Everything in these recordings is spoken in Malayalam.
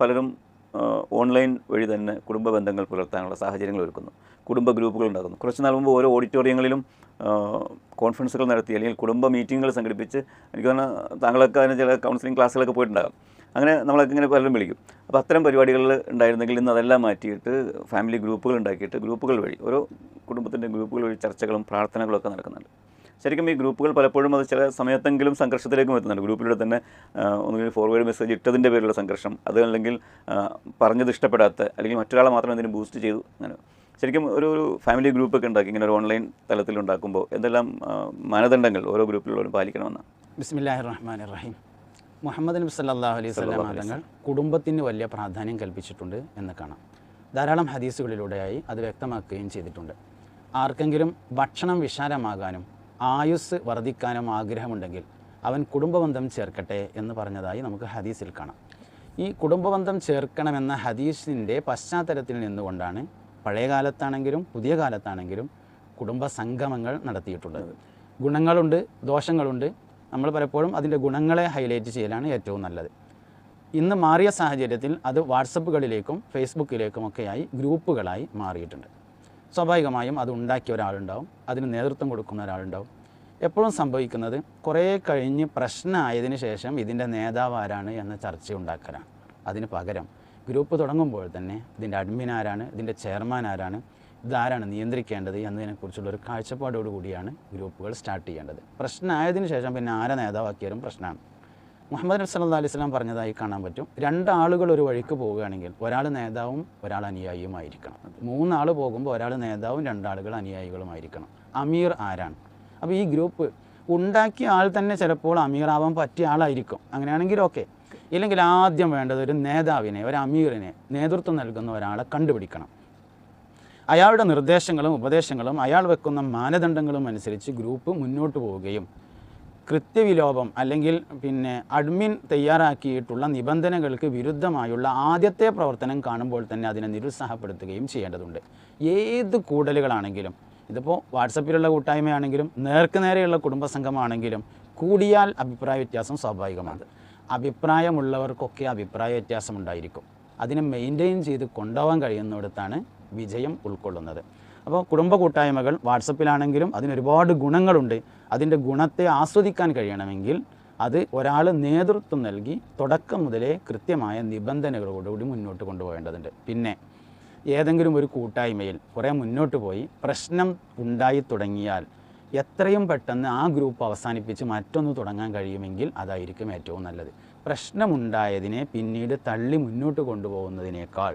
പലരും ഓൺലൈൻ വഴി തന്നെ കുടുംബ ബന്ധങ്ങൾ പുലർത്താനുള്ള സാഹചര്യങ്ങൾ ഒരുക്കുന്നു. കുടുംബ ഗ്രൂപ്പുകൾ ഉണ്ടാക്കുന്നു. കുറച്ച് നാൾ മുമ്പ് ഓരോ ഓഡിറ്റോറിയങ്ങളിലും കോൺഫറൻസുകൾ നടത്തി അല്ലെങ്കിൽ കുടുംബ മീറ്റിങ്ങുകൾ സംഘടിപ്പിച്ച് എനിക്ക് തോന്നുന്നു താങ്കളൊക്കെ അതിന് ചില കൗൺസിലിംഗ് ക്ലാസ്സുകളൊക്കെ പോയിട്ടുണ്ടാകാം. അങ്ങനെ നമ്മളൊക്കെ ഇങ്ങനെ പലരും വിളിക്കും. അപ്പോൾ അത്തരം പരിപാടികളിൽ ഉണ്ടായിരുന്നെങ്കിൽ ഇന്ന് അതെല്ലാം മാറ്റിയിട്ട് ഫാമിലി ഗ്രൂപ്പുകൾ ഉണ്ടാക്കിയിട്ട് ഗ്രൂപ്പുകൾ വഴി ഓരോ കുടുംബത്തിന്റെ ഗ്രൂപ്പുകൾ വഴി ചർച്ചകളും പ്രാർത്ഥനകളൊക്കെ നടക്കുന്നുണ്ട്. ശരിക്കും ഈ ഗ്രൂപ്പുകൾ പലപ്പോഴും അത് ചില സമയത്തെങ്കിലും സംഘർഷത്തിലേക്കും എത്തുന്നുണ്ട് ഗ്രൂപ്പിലൂടെ തന്നെ ഒന്നുകിൽ ഫോർവേഡ് മെസ്സേജ് ഇട്ടതിന്റെ പേരിലുള്ള സംഘർഷം അത് അല്ലെങ്കിൽ പറഞ്ഞത് ഇഷ്ടപ്പെടാത്ത അല്ലെങ്കിൽ മറ്റൊരാളെ മാത്രം എന്തിനും ബൂസ്റ്റ് ചെയ്തു അങ്ങനെ. ശരിക്കും ഒരു ഒരു ഫാമിലി ഗ്രൂപ്പൊക്കെ ഉണ്ടാക്കി ഇങ്ങനെ ഒരു ഓൺലൈൻ തലത്തിൽ ഉണ്ടാക്കുമ്പോൾ എന്തെല്ലാം മാനദണ്ഡങ്ങൾ ഓരോ ഗ്രൂപ്പിലുള്ളവരും പാലിക്കണമെന്ന് ബിസ്മില്ലാഹി റഹ്മാൻ റഹീം മുഹമ്മദ് നബി സല്ലല്ലാഹു അലൈഹി സ്വലാം തങ്ങൾ കുടുംബത്തിന് വലിയ പ്രാധാന്യം കൽപ്പിച്ചിട്ടുണ്ട് എന്ന് കാണാം. ധാരാളം ഹദീസുകളിലൂടെയായി അത് വ്യക്തമാക്കുകയും ചെയ്തിട്ടുണ്ട്. ആർക്കെങ്കിലും ഭക്ഷണം വിശാലമാകാനും ആയുസ് വർദ്ധിക്കാനും ആഗ്രഹമുണ്ടെങ്കിൽ അവൻ കുടുംബബന്ധം ചേർക്കട്ടെ എന്ന് പറഞ്ഞതായി നമുക്ക് ഹദീസിൽ കാണാം. ഈ കുടുംബബന്ധം ചേർക്കണമെന്ന ഹദീസിന്റെ പശ്ചാത്തലത്തിൽ നിന്നുകൊണ്ടാണ് പഴയ കാലത്താണെങ്കിലും പുതിയ കാലത്താണെങ്കിലും കുടുംബ സംഗമങ്ങൾ നടത്തിയിട്ടുള്ളത് ഗുണങ്ങളുണ്ട് ദോഷങ്ങളുണ്ട്. നമ്മൾ പലപ്പോഴും അതിന്റെ ഗുണങ്ങളെ ഹൈലൈറ്റ് ചെയ്യലാണ് ഏറ്റവും നല്ലത്. ഇന്ന് മാറിയ സാഹചര്യത്തിൽ അത് വാട്സപ്പുകളിലേക്കും ഫേസ്ബുക്കിലേക്കുമൊക്കെയായി ഗ്രൂപ്പുകളായി മാറിയിട്ടുണ്ട്. സ്വാഭാവികമായും അത് ഉണ്ടാക്കിയ ഒരാളുണ്ടാവും. അതിന് നേതൃത്വം കൊടുക്കുന്ന ഒരാളുണ്ടാവും. എപ്പോഴും സംഭവിക്കുന്നത് കുറേ കഴിഞ്ഞ് പ്രശ്നമായതിനു ശേഷം ഇതിന്റെ നേതാവ് ആരാണ് എന്ന ചർച്ച ഉണ്ടാക്കലാണ്. അതിന് പകരം ഗ്രൂപ്പ് തുടങ്ങുമ്പോൾ തന്നെ ഇതിന്റെ അഡ്മിൻ ആരാണ് ഇതിന്റെ ചെയർമാൻ ആരാണ് ഇതാരാണ് നിയന്ത്രിക്കേണ്ടത് എന്നതിനെക്കുറിച്ചുള്ള ഒരു കാഴ്ചപ്പാടോടുകൂടിയാണ് ഗ്രൂപ്പുകൾ സ്റ്റാർട്ട് ചെയ്യേണ്ടത്. പ്രശ്നമായതിനു ശേഷം പിന്നെ ആരെ നേതാവാക്കിയാലും പ്രശ്നമാണ്. മുഹമ്മദ് നബി സല്ലാ അലൈഹി സ്വലാം പറഞ്ഞതായി കാണാൻ പറ്റും. രണ്ടാളുകൾ ഒരു വഴിക്ക് പോവുകയാണെങ്കിൽ ഒരാൾ നേതാവും ഒരാൾ അനുയായിയുമായിരിക്കണം മൂന്നാൾ പോകുമ്പോൾ ഒരാൾ നേതാവും രണ്ടാളുകൾ അനുയായികളുമായിരിക്കണം അമീർ ആരാണ്? അപ്പോൾ ഈ ഗ്രൂപ്പ് ഉണ്ടാക്കിയ ആൾ തന്നെ ചിലപ്പോൾ അമീറാവാൻ പറ്റിയ ആളായിരിക്കും. അങ്ങനെയാണെങ്കിൽ ഓക്കെ ഇല്ലെങ്കിൽ ആദ്യം വേണ്ടത് ഒരു നേതാവിനെ ഒരു അമീറിനെ നേതൃത്വം നൽകുന്ന ഒരാളെ കണ്ടുപിടിക്കണം. അയാളുടെ നിർദ്ദേശങ്ങളും ഉപദേശങ്ങളും അയാൾ വെക്കുന്ന മാനദണ്ഡങ്ങളും അനുസരിച്ച് ഗ്രൂപ്പ് മുന്നോട്ട് പോവുകയും കൃത്യവിലോപം അല്ലെങ്കിൽ പിന്നെ അഡ്മിൻ തയ്യാറാക്കിയിട്ടുള്ള നിബന്ധനകൾക്ക് വിരുദ്ധമായുള്ള ആദ്യത്തെ പ്രവർത്തനം കാണുമ്പോൾ തന്നെ അതിനെ നിരുത്സാഹപ്പെടുത്തുകയും ചെയ്യേണ്ടതുണ്ട്. ഏത് കൂടലുകളാണെങ്കിലും ഇതിപ്പോൾ വാട്സപ്പിലുള്ള കൂട്ടായ്മയാണെങ്കിലും നേർക്ക് നേരെയുള്ള കുടുംബസംഘമാണെങ്കിലും കൂടിയാൽ അഭിപ്രായ വ്യത്യാസം സ്വാഭാവികമാണ്. അഭിപ്രായമുള്ളവർക്കൊക്കെ അഭിപ്രായ വ്യത്യാസം ഉണ്ടായിരിക്കും. അതിനെ മെയിന്റെയിൻ ചെയ്ത് കൊണ്ടുപോകാൻ കഴിയുന്നിടത്താണ് വിജയം ഉൾക്കൊള്ളുന്നത്. അപ്പോൾ കുടുംബ കൂട്ടായ്മകൾ വാട്സപ്പിലാണെങ്കിലും അതിനൊരുപാട് ഗുണങ്ങളുണ്ട്. അതിന്റെ ഗുണത്തെ ആസ്വദിക്കാൻ കഴിയണമെങ്കിൽ അത് ഒരാൾ നേതൃത്വം നൽകി തുടക്കം മുതലേ കൃത്യമായ നിബന്ധനകളോടുകൂടി മുന്നോട്ട് കൊണ്ടുപോകേണ്ടതുണ്ട്. പിന്നെ ഏതെങ്കിലും ഒരു കൂട്ടായ്മയിൽ കുറേ മുന്നോട്ട് പോയി പ്രശ്നം ഉണ്ടായി തുടങ്ങിയാൽ എത്രയും പെട്ടെന്ന് ആ ഗ്രൂപ്പ് അവസാനിപ്പിച്ച് മറ്റൊന്ന് തുടങ്ങാൻ കഴിയുമെങ്കിൽ അതായിരിക്കും ഏറ്റവും നല്ലത്. പ്രശ്നമുണ്ടായതിനെ പിന്നീട് തള്ളി മുന്നോട്ട് കൊണ്ടുപോകുന്നതിനേക്കാൾ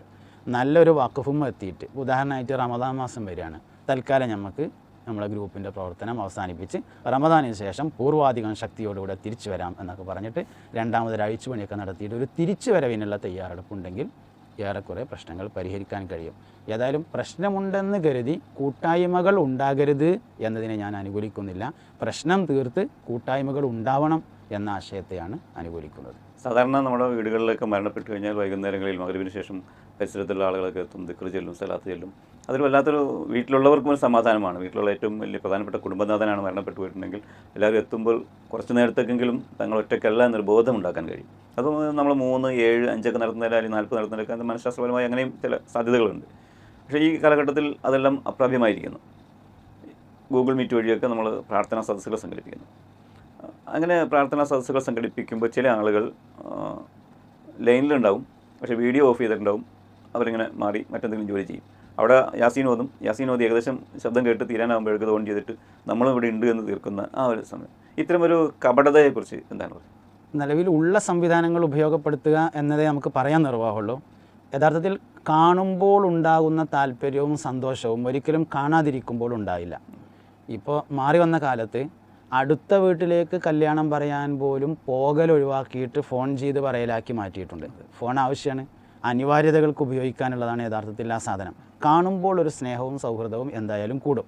നല്ലൊരു വാക്കഫും എത്തിയിട്ട്. ഉദാഹരണമായിട്ട് റമദാൻ മാസം വരികയാണ്. തൽക്കാലം നമുക്ക് നമ്മുടെ ഗ്രൂപ്പിന്റെ പ്രവർത്തനം അവസാനിപ്പിച്ച് റമദാനിന് ശേഷം പൂർവാധികം ശക്തിയോടുകൂടെ തിരിച്ചു വരാം എന്നൊക്കെ പറഞ്ഞിട്ട് രണ്ടാമതൊരു അഴിച്ചുപണിയൊക്കെ നടത്തിയിട്ട് ഒരു തിരിച്ചു വരവിനുള്ള തയ്യാറെടുപ്പുണ്ടെങ്കിൽ ഏറെക്കുറെ പ്രശ്നങ്ങൾ പരിഹരിക്കാൻ കഴിയും. ഏതായാലും പ്രശ്നമുണ്ടെന്ന് കരുതി കൂട്ടായ്മകൾ ഉണ്ടാകരുത് എന്നതിനെ ഞാൻ അനുകൂലിക്കുന്നില്ല. പ്രശ്നം തീർത്ത് കൂട്ടായ്മകൾ ഉണ്ടാവണം എന്ന ആശയത്തെയാണ് അനുകൂലിക്കുന്നത്. സാധാരണ നമ്മുടെ വീടുകളിലൊക്കെ മരണപ്പെട്ടു കഴിഞ്ഞാൽ വൈകുന്നേരങ്ങളിൽ മകരവിന് ശേഷം പരിസരത്തുള്ള ആളുകളൊക്കെ എത്തും ദിക്കർ ചെല്ലും സ്ഥലത്ത് ചെല്ലും. അതൊരു വല്ലാത്തൊരു വീട്ടിലുള്ളവർക്കും ഒരു സമാധാനമാണ്. വീട്ടിലുള്ള ഏറ്റവും വലിയ പ്രധാനപ്പെട്ട കുടുംബനാഥനാണ് മരണപ്പെട്ടു പോയിട്ടുണ്ടെങ്കിൽ എല്ലാവരും എത്തുമ്പോൾ കുറച്ച് നേരത്തേക്കെങ്കിലും തങ്ങൾ ഒറ്റയ്ക്കല്ല എന്നൊരു ബോധം ഉണ്ടാക്കാൻ കഴിയും. അത് നമ്മൾ മൂന്ന് ഏഴ് അഞ്ചൊക്കെ നടത്തുന്നതിൽ അല്ലെങ്കിൽ നാൽപ്പത് നടത്തുന്നതിലൊക്കെ മനഃശാസ്ത്രപരമായി അങ്ങനെയും ചില സാധ്യതകളുണ്ട്. പക്ഷേ ഈ കാലഘട്ടത്തിൽ അതെല്ലാം അപ്രാപ്യമായിരിക്കുന്നു. ഗൂഗിൾ മീറ്റ് വഴിയൊക്കെ നമ്മൾ പ്രാർത്ഥനാ സദസ്സുകൾ സംഘടിപ്പിക്കുന്നു. അങ്ങനെ പ്രാർത്ഥനാ സദസ്സുകൾ സംഘടിപ്പിക്കുമ്പോൾ ചില ആളുകൾ ലൈനിലുണ്ടാവും. പക്ഷേ വീഡിയോ ഓഫ് ചെയ്തിട്ടുണ്ടാവും. അവരിങ്ങനെ മാറി മറ്റെന്തെങ്കിലും ജോലി ചെയ്യും. അവിടെ യാസീൻ ഓതും. യാസീൻ ഓതി ഏകദേശം ശബ്ദം കേട്ട് തീരാനാകുമ്പോഴേക്ക് ഓൺ ചെയ്തിട്ട് നമ്മളും ഇവിടെ ഉണ്ട് എന്ന് തീർക്കുന്ന ആ ഒരു സമയം. ഇത്തരമൊരു കപടതയെക്കുറിച്ച് എന്താണ് പറയുന്നത് നിലവിൽ ഉള്ള സംവിധാനങ്ങൾ ഉപയോഗപ്പെടുത്തുക എന്നതേ നമുക്ക് പറയാൻ നിർവാഹമുള്ളൂ. യഥാർത്ഥത്തിൽ കാണുമ്പോൾ ഉണ്ടാകുന്ന താല്പര്യവും സന്തോഷവും ഒരിക്കലും കാണാതിരിക്കുമ്പോൾ ഉണ്ടായില്ല. ഇപ്പോൾ മാറി വന്ന കാലത്ത് അടുത്ത വീട്ടിലേക്ക് കല്യാണം പറയാൻ പോലും പോകൽ ഒഴിവാക്കിയിട്ട് ഫോൺ ചെയ്ത് പറയലാക്കി മാറ്റിയിട്ടുണ്ട്. ഫോൺ ആവശ്യമാണ് അനിവാര്യതകൾക്ക് ഉപയോഗിക്കാനുള്ളതാണ് യഥാർത്ഥത്തിൽ ആ സാധനം. കാണുമ്പോൾ ഒരു സ്നേഹവും സൗഹൃദവും എന്തായാലും കൂടും.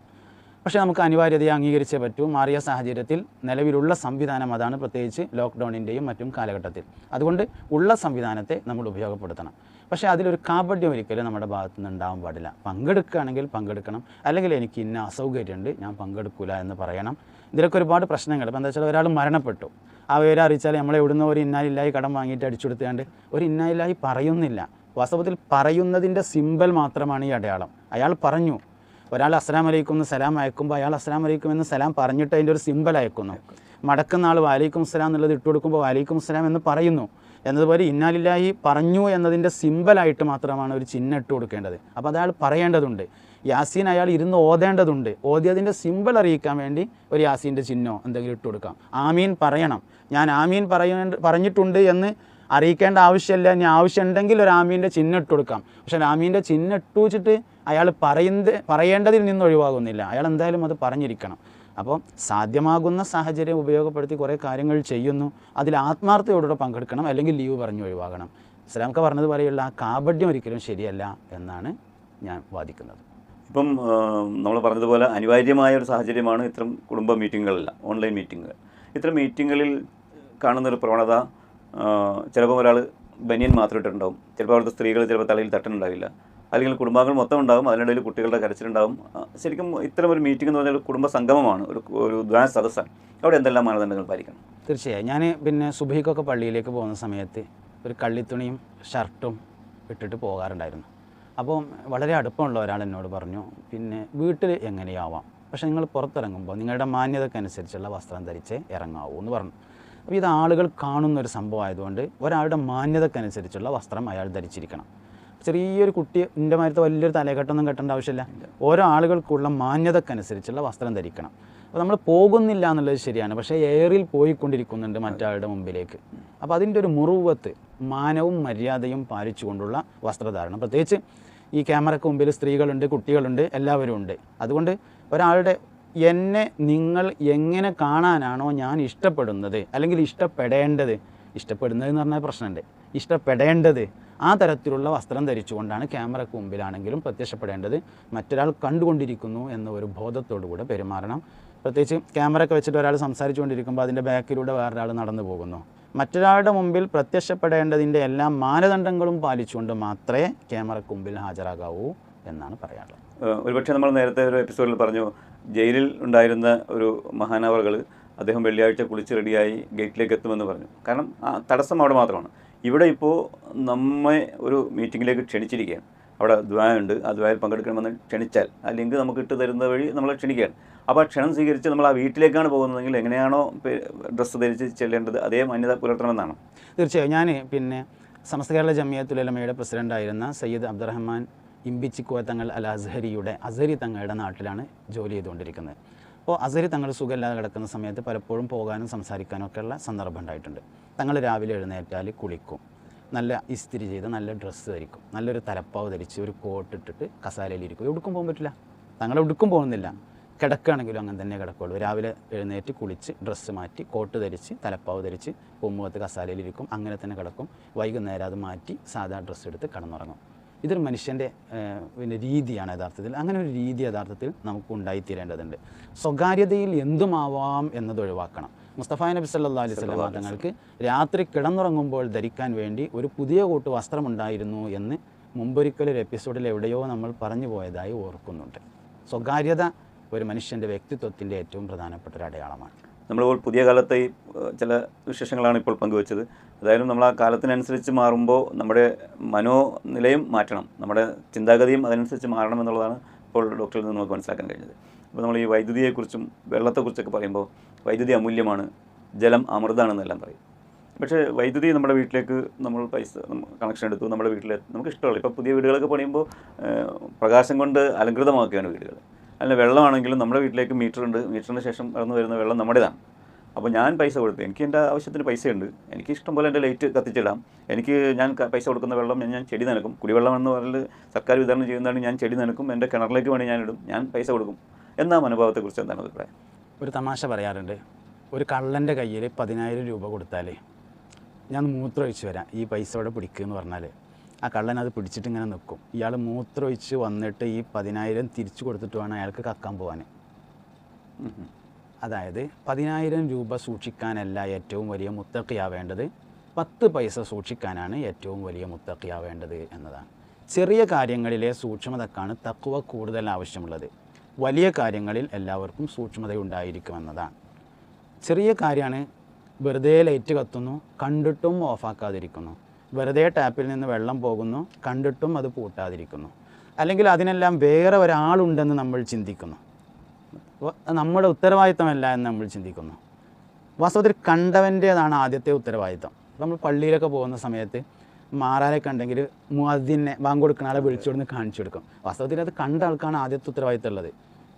പക്ഷേ നമുക്ക് അനിവാര്യതയെ അംഗീകരിച്ചേ പറ്റൂ. മാറിയ സാഹചര്യത്തിൽ നിലവിലുള്ള സംവിധാനം അതാണ് പ്രത്യേകിച്ച് ലോക്ക്ഡൗണിന്റെയും മറ്റും കാലഘട്ടത്തിൽ. അതുകൊണ്ട് ഉള്ള സംവിധാനത്തെ നമ്മൾ ഉപയോഗപ്പെടുത്തണം. പക്ഷേ അതിലൊരു കാപട്യം ഒരിക്കലും നമ്മുടെ ഭാഗത്തു നിന്ന് ഉണ്ടാവാൻ പാടില്ല. പങ്കെടുക്കുകയാണെങ്കിൽ പങ്കെടുക്കണം. അല്ലെങ്കിൽ എനിക്ക് ഇന്ന അസൗകര്യമുണ്ട് ഞാൻ പങ്കെടുക്കില്ല എന്ന് പറയണം. ഇതിലൊക്കെ ഒരുപാട് പ്രശ്നങ്ങൾ. ഇപ്പം എന്താ വെച്ചാൽ ഒരാൾ മരണപ്പെട്ടു. ആ വിവരം അറിയിച്ചാൽ നമ്മൾ എവിടുന്ന് ഒരു ഇന്നാലില്ലായി കടം വാങ്ങിയിട്ട് അടിച്ചു കൊടുത്തുകൊണ്ട് ഒരു ഇന്നാലില്ലായി പറയുന്നില്ല. വാസ്തവത്തിൽ പറയുന്നതിന്റെ സിമ്പൽ മാത്രമാണ് ഈ അടയാളം. അയാൾ പറഞ്ഞു ഒരാൾ അസ്ലാം അലൈക്കും എന്ന് സലാം അയക്കുമ്പോൾ അയാൾ അസ്ലാം അലൈക്കും എന്ന് സലാം പറഞ്ഞിട്ട് അതിന്റെ ഒരു സിമ്പൽ അയക്കുന്നു. മടക്കുന്ന ആൾ വാലൈക്കും സലാം എന്നുള്ളത് ഇട്ട് കൊടുക്കുമ്പോൾ വാലൈക്കും സലാം എന്ന് പറയുന്നു. എന്നതുപോലെ ഇന്നാലില്ലായി പറഞ്ഞു എന്നതിന്റെ സിമ്പലായിട്ട് മാത്രമാണ് ഒരു ചിഹ്നം ഇട്ട് കൊടുക്കേണ്ടത്. അപ്പോൾ അതയാൾ പറയേണ്ടതുണ്ട്. യാസീൻ അയാൾ ഇരുന്ന് ഓതേണ്ടതുണ്ട്. ഓതിയതിന്റെ സിമ്പൽ അറിയിക്കാൻ വേണ്ടി ഒരു യാസീന്റെ ചിഹ്നമോ എന്തെങ്കിലും ഇട്ട് കൊടുക്കാം. ആമീൻ പറയണം. ഞാൻ ആമീൻ പറയേണ്ട പറഞ്ഞിട്ടുണ്ട് എന്ന് അറിയിക്കേണ്ട ആവശ്യമില്ല. ഇനി ആവശ്യമുണ്ടെങ്കിൽ ഒരു ആമീന്റെ ചിഹ്നം ഇട്ട് കൊടുക്കാം. പക്ഷേ ആമീന്റെ ചിഹ്നം ഇട്ടു വെച്ചിട്ട് അയാൾ പറയുന്നത് പറയേണ്ടതിൽ നിന്ന് ഒഴിവാകുന്നില്ല. അയാൾ എന്തായാലും അത് പറഞ്ഞിരിക്കണം. അപ്പോൾ സാധ്യമാകുന്ന സാഹചര്യം ഉപയോഗപ്പെടുത്തി കുറേ കാര്യങ്ങൾ ചെയ്യുന്നു. അതിൽ ആത്മാർത്ഥയോടുകൂടെ പങ്കെടുക്കണം. അല്ലെങ്കിൽ ലീവ് പറഞ്ഞു ഒഴിവാകണം. ഇസ്ലാമൊക്കെ പറഞ്ഞതുപോലെയുള്ള ആ കാപഡ്യം ഒരിക്കലും ശരിയല്ല എന്നാണ് ഞാൻ വാദിക്കുന്നത്. ഇപ്പം നമ്മൾ പറഞ്ഞതുപോലെ അനിവാര്യമായ ഒരു സാഹചര്യമാണ് ഇത്തരം കുടുംബ മീറ്റിങ്ങുകളെല്ലാം ഓൺലൈൻ മീറ്റിങ്ങുകൾ. ഇത്തരം മീറ്റിങ്ങുകളിൽ കാണുന്നൊരു പ്രവണത ചിലപ്പോൾ ഒരാൾ ബനിയൻ മാത്രം ഇട്ടിട്ടുണ്ടാവും. ചിലപ്പോൾ അവിടുത്തെ സ്ത്രീകൾ ചിലപ്പോൾ തലയിൽ തട്ടുന്നുണ്ടാവില്ല. അല്ലെങ്കിൽ കുടുംബാംഗങ്ങൾ മൊത്തം ഉണ്ടാവും അതിനിടയിൽ കുട്ടികളുടെ കരച്ചിലുണ്ടാവും. ശരിക്കും ഇത്തരം ഒരു മീറ്റിംഗ് എന്ന് പറഞ്ഞാൽ കുടുംബ സംഗമമാണ് ഒരു ഒരു ദ്വാന സദസ്സാണ്. അവിടെ എന്തെല്ലാം മാനദണ്ഡങ്ങൾ പാലിക്കണം? തീർച്ചയായും. ഞാൻ പിന്നെ സുബഹിക്കൊക്കെ പള്ളിയിലേക്ക് പോകുന്ന സമയത്ത് ഒരു കള്ളിത്തുണിയും ഷർട്ടും ഇട്ടിട്ട് പോകാറുണ്ടായിരുന്നു. അപ്പോൾ വളരെ അടുപ്പമുള്ള ഒരാൾ എന്നോട് പറഞ്ഞു പിന്നെ വീട്ടിൽ എങ്ങനെയാവാം? പക്ഷേ നിങ്ങൾ പുറത്തിറങ്ങുമ്പോൾ നിങ്ങളുടെ മാന്യതക്കനുസരിച്ചുള്ള വസ്ത്രം ധരിച്ച് ഇറങ്ങാവൂ എന്ന് പറഞ്ഞു. അപ്പോൾ ഇത് ആളുകൾ കാണുന്ന ഒരു സംഭവം ആയതുകൊണ്ട് ഒരാളുടെ മാന്യതക്കനുസരിച്ചുള്ള വസ്ത്രം അയാൾ ധരിച്ചിരിക്കണം. ചെറിയൊരു കുട്ടി എന്റെ മാരത്തെ വലിയൊരു തലകെട്ടൊന്നും കെട്ടേണ്ട ആവശ്യമില്ല. ഓരോ ആളുകൾക്കുള്ള മാന്യതക്കനുസരിച്ചുള്ള വസ്ത്രം ധരിക്കണം അപ്പോൾ നമ്മൾ പോകുന്നില്ല എന്നുള്ളത് ശരിയാണ്. പക്ഷേ എയറിൽ പോയിക്കൊണ്ടിരിക്കുന്നുണ്ട് മറ്റാളുടെ മുമ്പിലേക്ക്. അപ്പോൾ അതിന്റെ ഒരു മുറുവത്ത് മാനവും മര്യാദയും പാലിച്ചുകൊണ്ടുള്ള വസ്ത്രധാരണം. പ്രത്യേകിച്ച് ഈ ക്യാമറയ്ക്ക് മുമ്പിൽ സ്ത്രീകളുണ്ട് കുട്ടികളുണ്ട് എല്ലാവരും ഉണ്ട്. അതുകൊണ്ട് ഒരാളുടെ എന്നെ നിങ്ങൾ എങ്ങനെ കാണാനാണോ ഞാൻ ഇഷ്ടപ്പെടുന്നത് അല്ലെങ്കിൽ ഇഷ്ടപ്പെടേണ്ടത് ഇഷ്ടപ്പെടുന്നത് എന്ന് പറഞ്ഞാൽ പ്രശ്നമുണ്ട്. ഇഷ്ടപ്പെടേണ്ടത് ആ തരത്തിലുള്ള വസ്ത്രം ധരിച്ചുകൊണ്ടാണ് ക്യാമറയ്ക്ക് മുമ്പിലാണെങ്കിലും പ്രത്യക്ഷപ്പെടേണ്ടത്. മറ്റൊരാൾ കണ്ടുകൊണ്ടിരിക്കുന്നു എന്ന ഒരു ബോധത്തോടുകൂടെ പെരുമാറണം. പ്രത്യേകിച്ച് ക്യാമറയൊക്കെ വെച്ചിട്ട് ഒരാൾ സംസാരിച്ചുകൊണ്ടിരിക്കുമ്പോൾ അതിന്റെ ബാക്കിലൂടെ വേറൊരാൾ നടന്നു പോകുന്നു. മറ്റൊരാളുടെ മുമ്പിൽ പ്രത്യക്ഷപ്പെടേണ്ടതിന്റെ എല്ലാ മാനദണ്ഡങ്ങളും പാലിച്ചുകൊണ്ട് മാത്രമേ ക്യാമറയ്ക്ക് മുമ്പിൽ ഹാജരാകാവൂ എന്നാണ് പറയാനുള്ളത്. ഒരുപക്ഷെ നമ്മൾ നേരത്തെ ഒരു എപ്പിസോഡിൽ പറഞ്ഞു ജയിലിൽ ഉണ്ടായിരുന്ന ഒരു മഹാനവറുകൾ അദ്ദേഹം വെള്ളിയാഴ്ച കുളിച്ച് റെഡിയായി ഗേറ്റിലേക്ക് എത്തുമെന്ന് പറഞ്ഞു. കാരണം ആ തടസ്സം അവിടെ മാത്രമാണ്. ഇവിടെ ഇപ്പോൾ നമ്മെ ഒരു മീറ്റിങ്ങിലേക്ക് ക്ഷണിച്ചിരിക്കുകയാണ്. അവിടെ ദ്വായുണ്ട് ആ ദ്വായിൽ പങ്കെടുക്കണമെന്ന് ക്ഷണിച്ചാൽ ആ ലിങ്ക് നമുക്ക് ഇട്ട് തരുന്ന വഴി നമ്മളെ ക്ഷണിക്കുകയാണ്. അപ്പോൾ ക്ഷണം സ്വീകരിച്ച് നമ്മൾ ആ വീട്ടിലേക്കാണ് പോകുന്നതെങ്കിൽ എങ്ങനെയാണോ ഡ്രസ്സ് ധരിച്ച് ചെല്ലേണ്ടത് അതേ മാന്യത പുലർത്തണമെന്നാണ്. തീർച്ചയായും. ഞാൻ പിന്നെ സമസ്ത കേരള ജമിയത്തുലമയുടെ പ്രസിഡന്റായിരുന്ന സയ്യിദ് അബ്ദുറഹ്മാൻ ഇമ്പിച്ചിക്കുവ തങ്ങൾ അൽ അസഹരിയുടെ അസഹരി തങ്ങളുടെ നാട്ടിലാണ് ജോലി ചെയ്തുകൊണ്ടിരിക്കുന്നത്. അപ്പോൾ അസഹരി തങ്ങൾ സുഖമില്ലാതെ കിടക്കുന്ന സമയത്ത് പലപ്പോഴും പോകാനും സംസാരിക്കാനും ഒക്കെയുള്ള സന്ദർഭം ഉണ്ടായിട്ടുണ്ട്. തങ്ങൾ രാവിലെ എഴുന്നേറ്റാൽ കുളിക്കും നല്ല ഇസ്തിരി ചെയ്ത് നല്ല ഡ്രസ്സ് ധരിക്കും നല്ലൊരു തലപ്പാവ് ധരിച്ച് ഒരു കോട്ട് ഇട്ടിട്ട് കസാലയിലിരിക്കും എവിടുക്കും പോകാൻ പറ്റില്ല. തങ്ങളെ ഉടുക്കും പോകുന്നില്ല. കിടക്കുകയാണെങ്കിലും അങ്ങനെ തന്നെ കിടക്കുള്ളൂ രാവിലെ എഴുന്നേറ്റ് കുളിച്ച് ഡ്രസ്സ് മാറ്റി കോട്ട് ധരിച്ച് തലപ്പാവ് ധരിച്ച് പൂമുഖത്ത് കസാലയിലിരിക്കും അങ്ങനെ തന്നെ കിടക്കും. വൈകുന്നേരം അത് മാറ്റി സാധാ ഡ്രസ്സ് എടുത്ത് കിടന്നുറങ്ങും. ഇതൊരു മനുഷ്യന്റെ പിന്നെ രീതിയാണ് യഥാർത്ഥത്തിൽ. അങ്ങനെ ഒരു രീതി യഥാർത്ഥത്തിൽ നമുക്ക് ഉണ്ടായിത്തീരേണ്ടതുണ്ട്. സ്വകാര്യതയിൽ എന്തുമാവാം എന്നത് ഒഴിവാക്കണം. മുസ്തഫ നബി സല്ലാ അലൈഹി സ്വലം തങ്ങൾക്ക് രാത്രി കിടന്നുറങ്ങുമ്പോൾ ധരിക്കാൻ വേണ്ടി ഒരു പുതിയ കൂട്ട് വസ്ത്രമുണ്ടായിരുന്നു എന്ന് മുമ്പൊരിക്കലൊരു എപ്പിസോഡിൽ എവിടെയോ നമ്മൾ പറഞ്ഞു പോയതായി ഓർക്കുന്നുണ്ട്. സ്വകാര്യത ഒരു മനുഷ്യന്റെ വ്യക്തിത്വത്തിന്റെ ഏറ്റവും പ്രധാനപ്പെട്ട ഒരു അടയാളമാണ്. നമ്മളിപ്പോൾ പുതിയ കാലത്തെ ചില വിശേഷങ്ങളാണ് ഇപ്പോൾ പങ്കുവച്ചത്. അതായത് നമ്മൾ ആ കാലത്തിനനുസരിച്ച് മാറുമ്പോൾ നമ്മുടെ മനോനിലയും മാറ്റണം. നമ്മുടെ ചിന്താഗതിയും അതിനനുസരിച്ച് മാറണം എന്നുള്ളതാണ് ഇപ്പോൾ ഡോക്ടറിൽ നിന്ന് നമുക്ക് മനസ്സിലാക്കാൻ കഴിഞ്ഞത്. അപ്പോൾ നമ്മൾ ഈ വൈദ്യുതിയെക്കുറിച്ചും വെള്ളത്തെക്കുറിച്ചൊക്കെ പറയുമ്പോൾ വൈദ്യുതി അമൂല്യമാണ് ജലം അമൃതാണെന്നെല്ലാം പറയും. പക്ഷേ വൈദ്യുതി നമ്മുടെ വീട്ടിലേക്ക് നമ്മൾ പൈസ കണക്ഷൻ എടുത്തു നമ്മുടെ വീട്ടിൽ നമുക്ക് ഇഷ്ടമുള്ള ഇപ്പോൾ പുതിയ വീടുകളൊക്കെ പണിയുമ്പോൾ പ്രകാശം കൊണ്ട് അലങ്കൃതമാക്കുകയാണ് വീടുകൾ. അല്ല വെള്ളമാണെങ്കിലും നമ്മുടെ വീട്ടിലേക്ക് മീറ്റർ ഉണ്ട്. മീറ്ററിന് ശേഷം കടന്നു വരുന്ന വെള്ളം നമ്മുടേതാണ്. അപ്പോൾ ഞാൻ പൈസ കൊടുത്തു. എനിക്ക് എന്റെ ആവശ്യത്തിന് പൈസയുണ്ട്. എനിക്ക് ഇഷ്ടം പോലെ എന്റെ ലൈറ്റ് കത്തിച്ചിടാം. എനിക്ക് ഞാൻ പൈസ കൊടുക്കുന്ന വെള്ളം ഞാൻ ചെടി നനക്കും. കുടിവെള്ളം എന്ന് പറഞ്ഞാൽ സർക്കാർ വിതരണം ചെയ്യുന്നതാണ് ഞാൻ ചെടി നനക്കും. എന്റെ കിണറിലേക്ക് വേണേൽ ഞാൻ ഇടും. ഞാൻ പൈസ കൊടുക്കും. എന്ന മനോഭാവത്തെക്കുറിച്ച് എന്താണ് അഭിപ്രായം? ഒരു തമാശ പറയാറുണ്ട്. ഒരു കള്ളന്റെ കയ്യിൽ പതിനായിരം രൂപ കൊടുത്താലേ ഞാൻ മൂത്രം ഒഴിച്ച് വരാം. ഈ പൈസ ഇവിടെ പിടിക്കുക എന്ന് പറഞ്ഞാൽ ആ കള്ളൻ അത് പിടിച്ചിട്ട് ഇങ്ങനെ നിൽക്കും ഇയാൾ മൂത്രമൊഴിച്ച് വന്നിട്ട് ഈ പതിനായിരം തിരിച്ചു കൊടുത്തിട്ട് വേണം അയാൾക്ക് കക്കാൻ പോകാൻ. അതായത് പതിനായിരം രൂപ സൂക്ഷിക്കാനല്ല ഏറ്റവും വലിയ മുത്തക്കിയാവേണ്ടത് പത്ത് പൈസ സൂക്ഷിക്കാനാണ് ഏറ്റവും വലിയ മുത്തക്കിയാവേണ്ടത് എന്നതാണ്. ചെറിയ കാര്യങ്ങളിലെ സൂക്ഷ്മതക്കാണ് തക്കുവ കൂടുതൽ ആവശ്യമുള്ളത്. വലിയ കാര്യങ്ങളിൽ എല്ലാവർക്കും സൂക്ഷ്മത ഉണ്ടായിരിക്കുമെന്നതാണ്. ചെറിയ കാര്യമാണ് വെറുതെ ലൈറ്റ് കത്തുന്നു കണ്ടിട്ടും ഓഫാക്കാതിരിക്കുന്നു. വെറുതെ ടാപ്പിൽ നിന്ന് വെള്ളം പോകുന്നു കണ്ടിട്ടും അത് പൂട്ടാതിരിക്കുന്നു. അല്ലെങ്കിൽ അതിനെല്ലാം വേറെ ഒരാളുണ്ടെന്ന് നമ്മൾ ചിന്തിക്കുന്നു. നമ്മുടെ ഉത്തരവാദിത്തമല്ല എന്ന് നമ്മൾ ചിന്തിക്കുന്നു. വാസ്തവത്തിൽ കണ്ടവന്റേതാണ് ആദ്യത്തെ ഉത്തരവാദിത്തം. നമ്മൾ പള്ളിയിലൊക്കെ പോകുന്ന സമയത്ത് മാറാനെ കണ്ടെങ്കിൽ മുഅദ്ദിനെ വാങ്ങി കൊടുക്കുന്ന ആളെ വിളിച്ചു കൊടുത്ത് കാണിച്ചു കൊടുക്കും. വാസ്തവത്തിൽ അത് കണ്ട ആൾക്കാണ് ആദ്യത്തെ ഉത്തരവാദിത്തം ഉള്ളത്.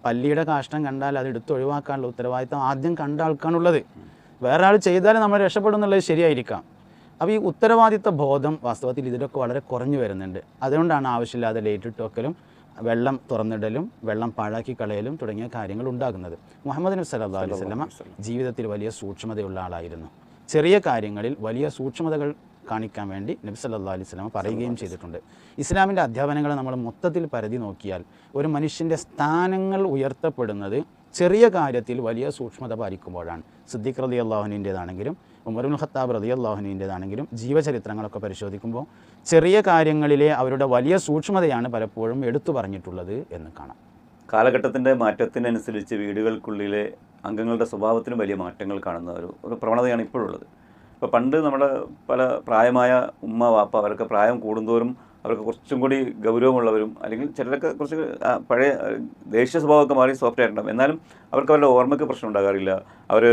പല്ലിയുടെ കാഷ്ടം കണ്ടാൽ അത് എടുത്ത് ഒഴിവാക്കാനുള്ള ഉത്തരവാദിത്തം ആദ്യം കണ്ട ആൾക്കാണുള്ളത്. വേറെ ആൾ ചെയ്താൽ നമ്മൾ രക്ഷപ്പെടുന്നുള്ളത് ശരിയായിരിക്കാം. അപ്പോൾ ഈ ഉത്തരവാദിത്ത ബോധം വാസ്തവത്തിൽ ഇതിലൊക്കെ വളരെ കുറഞ്ഞു വരുന്നുണ്ട്. അതുകൊണ്ടാണ് ആവശ്യമില്ലാതെ ലേറ്റ് ഇട്ട് വെക്കലും വെള്ളം തുറന്നിടലും വെള്ളം പാഴാക്കി കളയലും തുടങ്ങിയ കാര്യങ്ങൾ ഉണ്ടാകുന്നത്. മുഹമ്മദ് നബി സല്ലാ അലൈഹി സ്വലമ ജീവിതത്തിൽ വലിയ സൂക്ഷ്മതയുള്ള ആളായിരുന്നു. ചെറിയ കാര്യങ്ങളിൽ വലിയ സൂക്ഷ്മതകൾ കാണിക്കാൻ വേണ്ടി നബി സല്ലാ അലൈഹി സ്വലമ പറയുകയും ചെയ്തിട്ടുണ്ട്. ഇസ്ലാമിന്റെ അധ്യാപനങ്ങളെ നമ്മൾ മൊത്തത്തിൽ പരിധി നോക്കിയാൽ ഒരു മനുഷ്യന്റെ സ്ഥാനങ്ങൾ ഉയർത്തപ്പെടുന്നത് ചെറിയ കാര്യത്തിൽ വലിയ സൂക്ഷ്മത പാലിക്കുമ്പോഴാണ്. സിദ്ദീഖ് റലി അള്ളാഹുവിന്റേതാണെങ്കിലും ഉമറുൽ ഖത്താബ് റതി അള്ളാഹുവിന്റേതാണെങ്കിലും ജീവചരിത്രങ്ങളൊക്കെ പരിശോധിക്കുമ്പോൾ ചെറിയ കാര്യങ്ങളിലെ അവരുടെ വലിയ സൂക്ഷ്മതയാണ് പലപ്പോഴും എടുത്തു പറഞ്ഞിട്ടുള്ളത് എന്ന് കാണാം. കാലഘട്ടത്തിന്റെ മാറ്റത്തിനനുസരിച്ച് വീടുകൾക്കുള്ളിലെ അംഗങ്ങളുടെ സ്വഭാവത്തിനും വലിയ മാറ്റങ്ങൾ കാണുന്ന ഒരു ഒരു പ്രവണതയാണ് ഇപ്പോഴുള്ളത്. ഇപ്പോൾ പണ്ട് നമ്മുടെ പല പ്രായമായ ഉമ്മ വാപ്പ അവരൊക്കെ പ്രായം കൂടുന്തോറും അവർക്ക് കുറച്ചും കൂടി ഗൗരവമുള്ളവരും അല്ലെങ്കിൽ ചിലരൊക്കെ കുറച്ച് പഴയ ദേശീയ സ്വഭാവമൊക്കെ മാറി സോഫ്റ്റ് ആയിട്ടുണ്ടാവും. എന്നാലും അവർക്ക് അവരുടെ ഓർമ്മയ്ക്ക് പ്രശ്നം ഉണ്ടാകാറില്ല. അവർ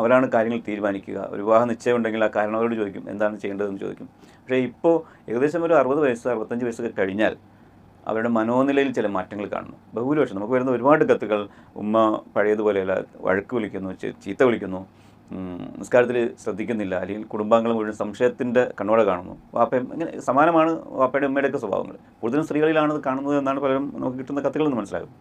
അവരാണ് കാര്യങ്ങൾ തീരുമാനിക്കുക. ഒരു വിവാഹ നിശ്ചയം ഉണ്ടെങ്കിൽ ആ കാരണവരോട് ചോദിക്കും എന്താണ് ചെയ്യേണ്ടതെന്ന് ചോദിക്കും. പക്ഷേ ഇപ്പോൾ ഏകദേശം ഒരു അറുപത് വയസ്സ് അറുപത്തഞ്ച് വയസ്സൊക്കെ കഴിഞ്ഞാൽ അവരുടെ മനോനിലയിൽ ചില മാറ്റങ്ങൾ കാണുന്നു. ബഹുഭൂരിപക്ഷം നമുക്ക് വരുന്ന ഒരുപാട് കത്തുകൾ. ഉമ്മ പഴയതുപോലെയല്ല വഴക്ക് വിളിക്കുന്നു ചീത്ത വിളിക്കുന്നു. നിസ്കാരത്തിൽ ശ്രദ്ധിക്കുന്നില്ല. അല്ലെങ്കിൽ കുടുംബാംഗങ്ങൾ മുഴുവൻ സംശയത്തിന്റെ കണ്ണോടെ കാണുന്നു. വാപ്പയും ഇങ്ങനെ സമാനമാണ് വാപ്പയുടെ ഉമ്മയുടെയൊക്കെ സ്വഭാവങ്ങൾ. കൂടുതലും സ്ത്രീകളിലാണ് ഇത് കാണുന്നത് എന്നാണ് പലരും നമുക്ക് കിട്ടുന്ന കത്തുകളിൽ നിന്ന് മനസ്സിലാകും.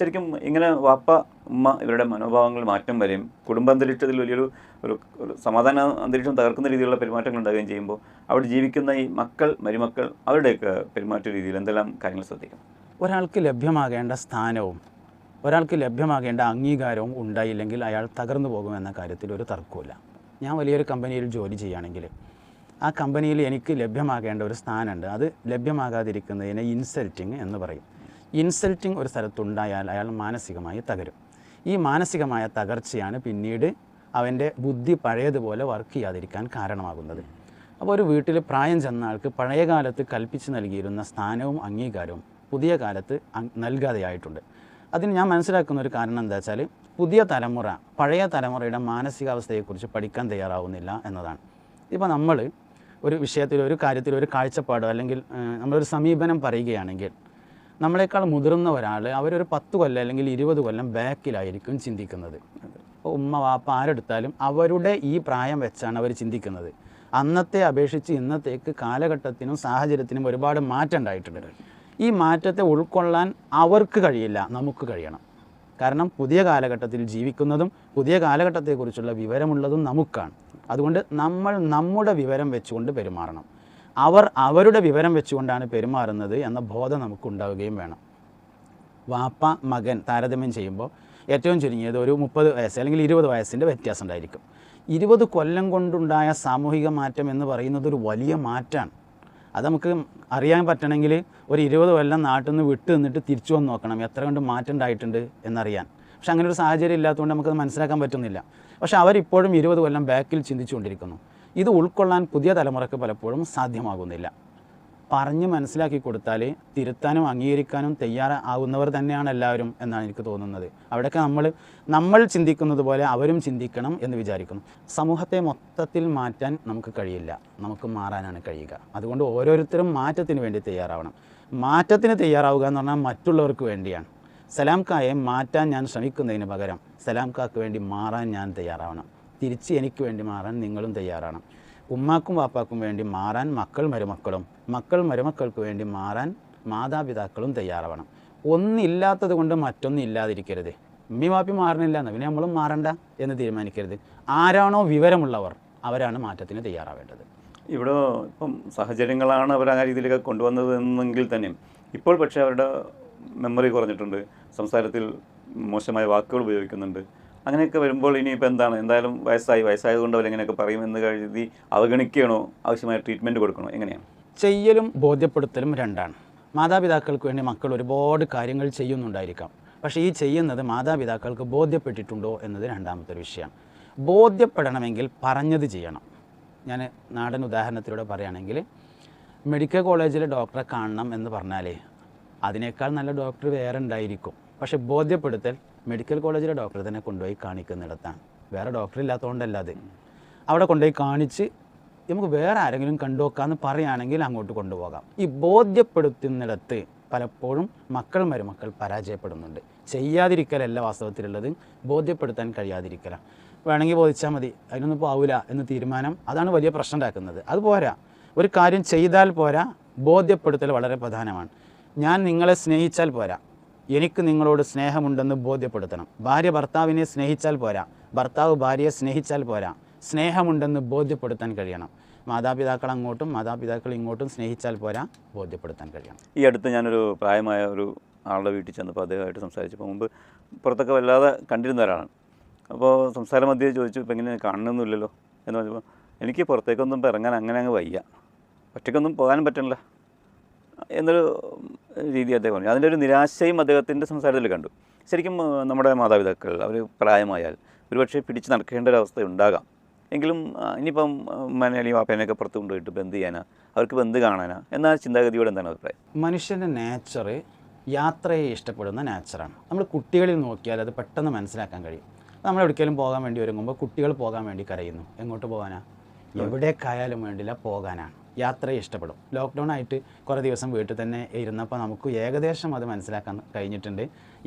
ശരിക്കും ഇങ്ങനെ വാപ്പ ഉമ്മ ഇവരുടെ മനോഭാവങ്ങൾ മാറ്റം വരെയും കുടുംബ അന്തരീക്ഷത്തിൽ വലിയൊരു ഒരു ഒരു സമാധാന അന്തരീക്ഷം തകർക്കുന്ന രീതിയിലുള്ള പെരുമാറ്റങ്ങൾ ഉണ്ടാകുകയും ചെയ്യുമ്പോൾ അവിടെ ജീവിക്കുന്ന ഈ മക്കൾ മരുമക്കൾ അവരുടെയൊക്കെ പെരുമാറ്റ രീതിയിൽ എന്തെല്ലാം കാര്യങ്ങൾ ശ്രദ്ധിക്കണം? ഒരാൾക്ക് ലഭ്യമാകേണ്ട സ്ഥാനവും ഒരാൾക്ക് ലഭ്യമാകേണ്ട അംഗീകാരവും ഉണ്ടായില്ലെങ്കിൽ അയാൾ തകർന്നു പോകുമെന്ന കാര്യത്തിൽ ഒരു തർക്കമില്ല ഞാൻ വലിയൊരു കമ്പനിയിൽ ജോലി ചെയ്യുകയാണെങ്കിൽ ആ കമ്പനിയിൽ എനിക്ക് ലഭ്യമാകേണ്ട ഒരു സ്ഥാനമുണ്ട്. അത് ലഭ്യമാകാതിരിക്കുന്നതിനെ ഇൻസൾട്ടിങ് എന്ന് പറയും. ഇൻസൾട്ടിങ് ഒരു സ്ഥലത്തുണ്ടായാൽ അയാൾ മാനസികമായി തകരും. ഈ മാനസികമായ തകർച്ചയാണ് പിന്നീട് അവന്റെ ബുദ്ധി പഴയതുപോലെ വർക്ക് ചെയ്യാതിരിക്കാൻ കാരണമാകുന്നത്. അപ്പോൾ ഒരു വീട്ടിൽ പ്രായം ചെന്ന ആൾക്ക് പഴയ കാലത്ത് കൽപ്പിച്ച് നൽകിയിരുന്ന സ്ഥാനവും അംഗീകാരവും പുതിയ കാലത്ത് നൽകാതെയായിട്ടുണ്ട്. അതിന് ഞാൻ മനസ്സിലാക്കുന്ന ഒരു കാരണം എന്താ വെച്ചാൽ പുതിയ തലമുറ പഴയ തലമുറയുടെ മാനസികാവസ്ഥയെക്കുറിച്ച് പഠിക്കാൻ തയ്യാറാവുന്നില്ല എന്നതാണ്. ഇപ്പോൾ നമ്മൾ ഒരു വിഷയത്തിൽ ഒരു കാര്യത്തിൽ ഒരു കാഴ്ചപ്പാടോ അല്ലെങ്കിൽ നമ്മളൊരു സമീപനം പറയുകയാണെങ്കിൽ നമ്മളെക്കാൾ മുതിർന്ന ഒരാൾ അവരൊരു പത്ത് കൊല്ലം അല്ലെങ്കിൽ ഇരുപത് കൊല്ലം ബാക്കിലായിരിക്കും ചിന്തിക്കുന്നത്. അപ്പോൾ ഉമ്മ വാപ്പ ആരെടുത്താലും അവരുടെ ഈ പ്രായം വെച്ചാണ് അവർ ചിന്തിക്കുന്നത്. അന്നത്തെ അപേക്ഷിച്ച് ഇന്നത്തേക്ക് കാലഘട്ടത്തിനും സാഹചര്യത്തിനും ഒരുപാട് മാറ്റം ഉണ്ടായിട്ടുണ്ട്. ഈ മാറ്റത്തെ ഉൾക്കൊള്ളാൻ അവർക്ക് കഴിയില്ല നമുക്ക് കഴിയണം. കാരണം പുതിയ കാലഘട്ടത്തിൽ ജീവിക്കുന്നതും പുതിയ കാലഘട്ടത്തെക്കുറിച്ചുള്ള വിവരമുള്ളതും നമുക്കാണ്. അതുകൊണ്ട് നമ്മൾ നമ്മുടെ വിവരം വെച്ചുകൊണ്ട് പെരുമാറണം. അവർ അവരുടെ വിവരം വെച്ചുകൊണ്ടാണ് പെരുമാറുന്നത് എന്ന ബോധം നമുക്കുണ്ടാവുകയും വേണം. വാപ്പ മകൻ താരതമ്യം ചെയ്യുമ്പോൾ ഏറ്റവും ചുരുങ്ങിയത് ഒരു മുപ്പത് വയസ്സ് അല്ലെങ്കിൽ ഇരുപത് വയസ്സിന്റെ വ്യത്യാസം ഉണ്ടായിരിക്കും ഇരുപത് കൊല്ലം കൊണ്ടുണ്ടായ സാമൂഹിക മാറ്റം എന്ന് പറയുന്നത് ഒരു വലിയ മാറ്റമാണ് അത് നമുക്ക് അറിയാൻ പറ്റണമെങ്കിൽ ഒരു ഇരുപത് കൊല്ലം നാട്ടിൽ നിന്ന് വിട്ട് നിന്നിട്ട് തിരിച്ചു വന്ന് നോക്കണം. എത്ര കണ്ട് മാറ്റം ഉണ്ടായിട്ടുണ്ട് എന്നറിയാൻ. പക്ഷെ അങ്ങനെ ഒരു സാഹചര്യം ഇല്ലാത്തതുകൊണ്ട് നമുക്കത് മനസ്സിലാക്കാൻ പറ്റുന്നില്ല. പക്ഷെ അവരിപ്പോഴും ഇരുപത് കൊല്ലം ബാക്കിൽ ചിന്തിച്ചുകൊണ്ടിരിക്കുന്നു. ഇത് ഉൾക്കൊള്ളാൻ പുതിയ തലമുറയ്ക്ക് പലപ്പോഴും സാധ്യമാകുന്നില്ല. പറഞ്ഞ് മനസ്സിലാക്കി കൊടുത്താൽ തിരുത്താനും അംഗീകരിക്കാനും തയ്യാറാവുന്നവർ തന്നെയാണ് എല്ലാവരും എന്നാണ് എനിക്ക് തോന്നുന്നത്. അവിടെയൊക്കെ നമ്മൾ നമ്മൾ ചിന്തിക്കുന്നത് പോലെ അവരും ചിന്തിക്കണം എന്ന് വിചാരിക്കുന്നു. സമൂഹത്തെ മൊത്തത്തിൽ മാറ്റാൻ നമുക്ക് കഴിയില്ല. നമുക്ക് മാറാനാണ് കഴിയുക. അതുകൊണ്ട് ഓരോരുത്തരും മാറ്റത്തിന് വേണ്ടി തയ്യാറാവണം. മാറ്റത്തിന് തയ്യാറാവുക എന്ന് പറഞ്ഞാൽ മറ്റുള്ളവർക്ക് വേണ്ടിയാണ്. സലാം കായെ മാറ്റാൻ ഞാൻ ശ്രമിക്കുന്നതിന് പകരം സലാം കാക്ക് വേണ്ടി മാറാൻ ഞാൻ തയ്യാറാവണം. തിരിച്ച് എനിക്ക് വേണ്ടി മാറാൻ നിങ്ങളും തയ്യാറാണ് ഉമ്മാക്കും വാപ്പാക്കും വേണ്ടി മാറാൻ മക്കൾ മരുമക്കളും മക്കൾ മരുമക്കൾക്ക് വേണ്ടി മാറാൻ മാതാപിതാക്കളും തയ്യാറാവണം. ഒന്നില്ലാത്തത് കൊണ്ട് മറ്റൊന്നും ഇല്ലാതിരിക്കരുത്. ഉമ്മി വാപ്പി മാറണില്ല എന്ന് പിന്നെ നമ്മളും മാറണ്ട എന്ന് തീരുമാനിക്കരുത്. ആരാണോ വിവരമുള്ളവർ അവരാണ് മാറ്റത്തിന് തയ്യാറാവേണ്ടത്. ഇവിടെ ഇപ്പം സാഹചര്യങ്ങളാണ് അവർ ആ രീതിയിലൊക്കെ കൊണ്ടുവന്നത് എന്നെങ്കിൽ തന്നെയും ഇപ്പോൾ പക്ഷേ അവരുടെ മെമ്മറി കുറഞ്ഞിട്ടുണ്ട്. സംസാരത്തിൽ മോശമായ വാക്കുകൾ ഉപയോഗിക്കുന്നുണ്ട്. അങ്ങനെയൊക്കെ വരുമ്പോൾ ഇനിയിപ്പോൾ എന്താണ്? എന്തായാലും വയസ്സായി വയസ്സായതുകൊണ്ട് അവരെങ്ങനെയൊക്കെ പറയും എന്ന് കരുതി അവഗണിക്കണോ ആവശ്യമായ ട്രീറ്റ്മെന്റ് കൊടുക്കണോ? എങ്ങനെയാണ്? ചെയ്യലും ബോധ്യപ്പെടുത്തലും രണ്ടാണ്. മാതാപിതാക്കൾക്ക് വേണ്ടി മക്കൾ ഒരുപാട് കാര്യങ്ങൾ ചെയ്യുന്നുണ്ടായിരിക്കാം. പക്ഷേ ഈ ചെയ്യുന്നത് മാതാപിതാക്കൾക്ക് ബോധ്യപ്പെട്ടിട്ടുണ്ടോ എന്നത് രണ്ടാമത്തെ ഒരു വിഷയമാണ് ബോധ്യപ്പെടണമെങ്കിൽ പറഞ്ഞത് ചെയ്യണം. ഞാൻ നാടൻ ഉദാഹരണത്തിലൂടെ പറയുകയാണെങ്കിൽ മെഡിക്കൽ കോളേജിലെ ഡോക്ടറെ കാണണം എന്ന് പറഞ്ഞാലേ അതിനേക്കാൾ നല്ല ഡോക്ടർ വേറെ ഉണ്ടായിരിക്കും. പക്ഷെ ബോധ്യപ്പെടുത്തൽ മെഡിക്കൽ കോളേജിലെ ഡോക്ടറെ തന്നെ കൊണ്ടുപോയി കാണിക്കുന്നിടത്താണ്. വേറെ ഡോക്ടർ ഇല്ലാത്തതുകൊണ്ടല്ല അത്. അവിടെ കൊണ്ടുപോയി കാണിച്ച് നമുക്ക് വേറെ ആരെങ്കിലും കണ്ടുവെക്കാമെന്ന് പറയുകയാണെങ്കിൽ അങ്ങോട്ട് കൊണ്ടുപോകാം. ഈ ബോധ്യപ്പെടുത്തുന്നിടത്ത് പലപ്പോഴും മക്കൾ മരുമക്കൾ പരാജയപ്പെടുന്നുണ്ട് ചെയ്യാതിരിക്കലല്ല വാസ്തവത്തിലുള്ളത്. ബോധ്യപ്പെടുത്താൻ കഴിയാതിരിക്കലാണ്. വേണമെങ്കിൽ ബോധിച്ചാൽ മതി. അതിനൊന്നും പോവില്ല എന്ന് തീരുമാനം അതാണ് വലിയ പ്രശ്നം ഉണ്ടാക്കുന്നത്. അത് പോരാ. ഒരു കാര്യം ചെയ്താൽ പോരാ. ബോധ്യപ്പെടുത്തൽ വളരെ പ്രധാനമാണ്. ഞാൻ നിങ്ങളെ സ്നേഹിച്ചാൽ പോരാ. എനിക്ക് നിങ്ങളോട് സ്നേഹമുണ്ടെന്ന് ബോധ്യപ്പെടുത്തണം. ഭാര്യ ഭർത്താവിനെ സ്നേഹിച്ചാൽ പോരാ. ഭർത്താവ് ഭാര്യയെ സ്നേഹിച്ചാൽ പോരാ. സ്നേഹമുണ്ടെന്ന് ബോധ്യപ്പെടുത്താൻ കഴിയണം. മാതാപിതാക്കൾ അങ്ങോട്ടും മാതാപിതാക്കൾ ഇങ്ങോട്ടും സ്നേഹിച്ചാൽ പോരാ ബോധ്യപ്പെടുത്താൻ കഴിയണം. ഈ അടുത്ത് ഞാനൊരു പ്രായമായ ഒരു ആളുടെ വീട്ടിൽ ചെന്നപ്പോൾ അദ്ദേഹമായിട്ട് സംസാരിച്ചപ്പോൾ മുമ്പ് പുറത്തൊക്കെ വല്ലാതെ കണ്ടിരുന്ന ഒരാളാണ്. അപ്പോൾ സംസാര മധ്യേ ചോദിച്ചു ഇപ്പം എങ്ങനെ കാണണമെന്നില്ലല്ലോ? എന്ന് പറഞ്ഞപ്പോൾ എനിക്ക് പുറത്തേക്കൊന്നും ഇറങ്ങാൻ അങ്ങനെ അങ്ങ് വയ്യ. ഒറ്റയ്ക്കൊന്നും പോകാനും പറ്റണില്ല. എന്നൊരു രീതി അദ്ദേഹം പറഞ്ഞു. അതിന്റെ ഒരു നിരാശയും അദ്ദേഹത്തിന്റെ സംസാരത്തിൽ കണ്ടു. ശരിക്കും നമ്മുടെ മാതാപിതാക്കൾ അവർ പ്രായമായാൽ ഒരുപക്ഷെ പിടിച്ച് നടക്കേണ്ട ഒരു അവസ്ഥ ഉണ്ടാകാം. എങ്കിലും ഇനിയിപ്പം മലയാളി വാപ്പേനെയൊക്കെ പുറത്ത് കൊണ്ടുപോയിട്ട് ബന്ധ് ചെയ്യാനാ അവർക്ക് ബന്ധ് കാണാനാ എന്ന ചിന്താഗതിയോട് എന്താണ് അഭിപ്രായം? മനുഷ്യന്റെ നേച്ചർ യാത്രയെ ഇഷ്ടപ്പെടുന്ന നേച്ചറാണ് നമ്മൾ കുട്ടികളിൽ നോക്കിയാൽ അത് പെട്ടെന്ന് മനസ്സിലാക്കാൻ കഴിയും. നമ്മൾ എവിടേക്കെങ്കിലും പോകാൻ വേണ്ടി ഒരുങ്ങുമ്പോൾ കുട്ടികൾ പോകാൻ വേണ്ടി കരയുന്നു. എങ്ങോട്ട് പോകാനാ? എവിടേക്കായാലും വേണ്ടില്ല പോകാനാണ്. യാത്രയെ ഇഷ്ടപ്പെടും. ലോക്ക്ഡൗൺ ആയിട്ട് കുറേ ദിവസം വീട്ടിൽ തന്നെ ഇരുന്നപ്പോൾ നമുക്ക് ഏകദേശം അത് മനസ്സിലാക്കാൻ കഴിഞ്ഞിട്ടുണ്ട്.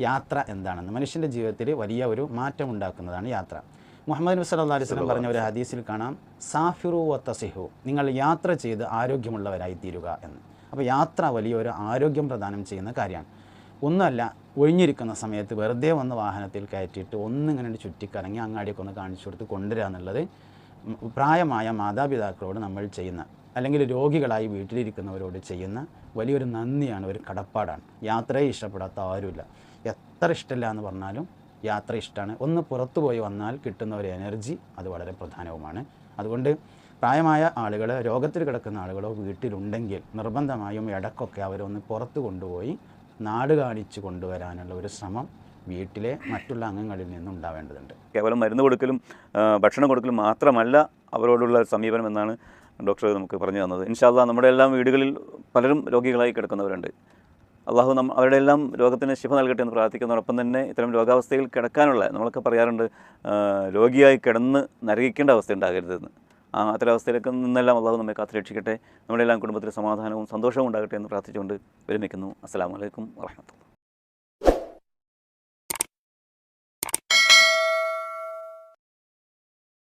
യാത്ര എന്താണെന്ന്. മനുഷ്യന്റെ ജീവിതത്തിൽ വലിയ ഒരു മാറ്റം ഉണ്ടാക്കുന്നതാണ് യാത്ര. മുഹമ്മദ് നബി സല്ലല്ലാഹു അലൈഹി വസല്ലം പറഞ്ഞ ഒരു ഹദീസിൽ കാണാം സാഫിറു വത്തസിഹു നിങ്ങൾ യാത്ര ചെയ്ത് ആരോഗ്യമുള്ളവരായി തീരുക എന്ന്. അപ്പോൾ യാത്ര വലിയൊരു ആരോഗ്യം പ്രദാനം ചെയ്യുന്ന കാര്യമാണ്. ഒന്നല്ല ഒഴിഞ്ഞിരിക്കുന്ന സമയത്ത് വെറുതെ വന്ന് വാഹനത്തിൽ കയറ്റിയിട്ട് ഒന്നിങ്ങനെ ചുറ്റിക്കറങ്ങി അങ്ങാടിയൊക്കെ ഒന്ന് കാണിച്ചു കൊടുത്ത് കൊണ്ടുവരിക എന്നുള്ളത് പ്രായമായ മാതാപിതാക്കളോട് നമ്മൾ ചെയ്യുന്ന അല്ലെങ്കിൽ രോഗികളായി വീട്ടിലിരിക്കുന്നവരോട് ചെയ്യുന്ന വലിയൊരു നന്ദിയാണ് ഒരു കടപ്പാടാണ്. യാത്രയെ ഇഷ്ടപ്പെടാത്ത ആരുമില്ല. എത്ര ഇഷ്ടമില്ല എന്ന് പറഞ്ഞാലും യാത്ര ഇഷ്ടമാണ്. ഒന്ന് പുറത്തു പോയി വന്നാൽ കിട്ടുന്ന ഒരു എനർജി അത് വളരെ പ്രധാനവുമാണ്. അതുകൊണ്ട് പ്രായമായ ആളുകൾ രോഗത്തിൽ കിടക്കുന്ന ആളുകളോ വീട്ടിലുണ്ടെങ്കിൽ നിർബന്ധമായും ഇടക്കൊക്കെ അവരൊന്ന് പുറത്തു കൊണ്ടുപോയി നാട് കാണിച്ചു കൊണ്ടുവരാനുള്ള ഒരു ശ്രമം വീട്ടിലെ മറ്റുള്ള അംഗങ്ങളിൽ നിന്നും ഉണ്ടാവേണ്ടതുണ്ട്. കേവലം മരുന്ന് കൊടുക്കലും ഭക്ഷണം കൊടുക്കലും മാത്രമല്ല അവരോടുള്ള സമീപനം എന്നാണ് ഡോക്ടർ നമുക്ക് പറഞ്ഞു തന്നത്. ഇൻഷാല്ല നമ്മുടെ എല്ലാം വീടുകളിൽ പലരും രോഗികളായി കിടക്കുന്നവരുണ്ട്. അള്ളാഹു നമ്മ അവരുടെ എല്ലാം രോഗത്തിന് ശിഫ നൽകട്ടെ എന്ന് പ്രാർത്ഥിക്കുന്നതോടൊപ്പം തന്നെ ഇത്തരം രോഗാവസ്ഥയിൽ കിടക്കാനുള്ള നമ്മളൊക്കെ പറയാറുണ്ട് രോഗിയായി കിടന്ന് നരകിക്കേണ്ട അവസ്ഥ ഉണ്ടാകരുതെന്ന്. ആ അത്തരം അവസ്ഥയിലൊക്കെ നിന്നെല്ലാം അള്ളാഹു നമ്മെ കാത്തുരക്ഷിക്കട്ടെ നമ്മുടെ എല്ലാം കുടുംബത്തിൽ സമാധാനവും സന്തോഷവും ഉണ്ടാകട്ടെ എന്ന് പ്രാർത്ഥിച്ചുകൊണ്ട് വിരമിക്കുന്നു. അസ്സാം വലൈക്കും വാഹമത്തുള്ള